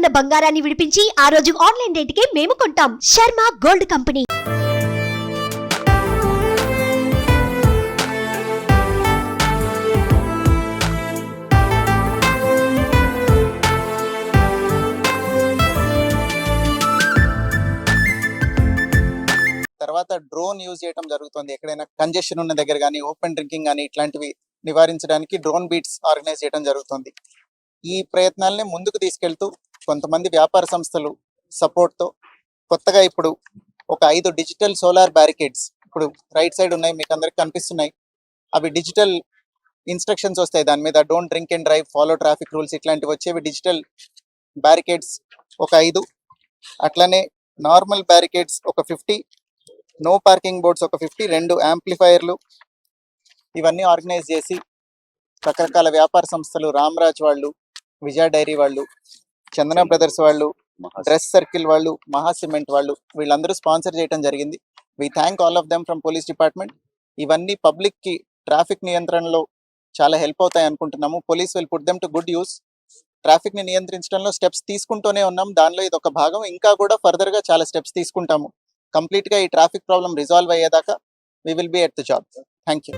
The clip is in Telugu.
ఉన్న బంగారాన్ని విడిపించి ఆ రోజు ఆన్లైన్ రేటుకే మేము కొంటాం. Sharma gold company. తర్వాత డ్రోన్ యూజ్ చేయడం జరుగుతుంది. ఎక్కడైనా కంజెషన్ ఉన్న దగ్గర కానీ ఓపెన్ డ్రింకింగ్ కానీ ఇట్లాంటివి నివారించడానికి డ్రోన్ బీట్స్ ఆర్గనైజ్ చేయడం జరుగుతుంది. ఈ ప్రయత్నాలని ముందుకు తీసుకెళ్తూ కొంతమంది వ్యాపార సంస్థలు సపోర్ట్తో తో కొత్తగా ఇప్పుడు ఒక ఐదు డిజిటల్ సోలార్ బ్యారికేడ్స్ ఇప్పుడు రైట్ సైడ్ ఉన్నాయి మీకు అందరికి కనిపిస్తున్నాయి. అవి డిజిటల్ ఇన్స్ట్రక్షన్స్ వస్తాయి దాని మీద. Don't drink and drive follow traffic rules ఇట్లాంటివి వచ్చేవి డిజిటల్ బ్యారికేడ్స్ ఒక ఐదు. అట్లనే నార్మల్ బ్యారికేడ్స్ ఒక ఫిఫ్టీ నో పార్కింగ్ బోర్డ్స్ ఒక ఫిఫ్టీ రెండు యాంప్లిఫైర్లు ఇవన్నీ ఆర్గనైజ్ చేసి రకరకాల వ్యాపార సంస్థలు రామ్రాజ్ వాళ్ళు విజయ డైరీ వాళ్ళు చందన బ్రదర్స్ వాళ్ళు డ్రెస్ సర్కిల్ వాళ్ళు మహా సిమెంట్ వాళ్ళు వీళ్ళందరూ స్పాన్సర్ చేయడం జరిగింది. We thank all of them from police department ఇవన్నీ పబ్లిక్కి ట్రాఫిక్ నియంత్రణలో చాలా హెల్ప్ అవుతాయి అనుకుంటున్నాము. Police will put them to good use ట్రాఫిక్ని నియంత్రించడంలో స్టెప్స్ తీసుకుంటూనే ఉన్నాం. దానిలో ఇది ఒక భాగం. ఇంకా కూడా ఫర్దర్గా చాలా స్టెప్స్ తీసుకుంటాము. కంప్లీట్గా ఈ ట్రాఫిక్ ప్రాబ్లం రిజాల్వ్ అయ్యేదాకా we will be at the job thank you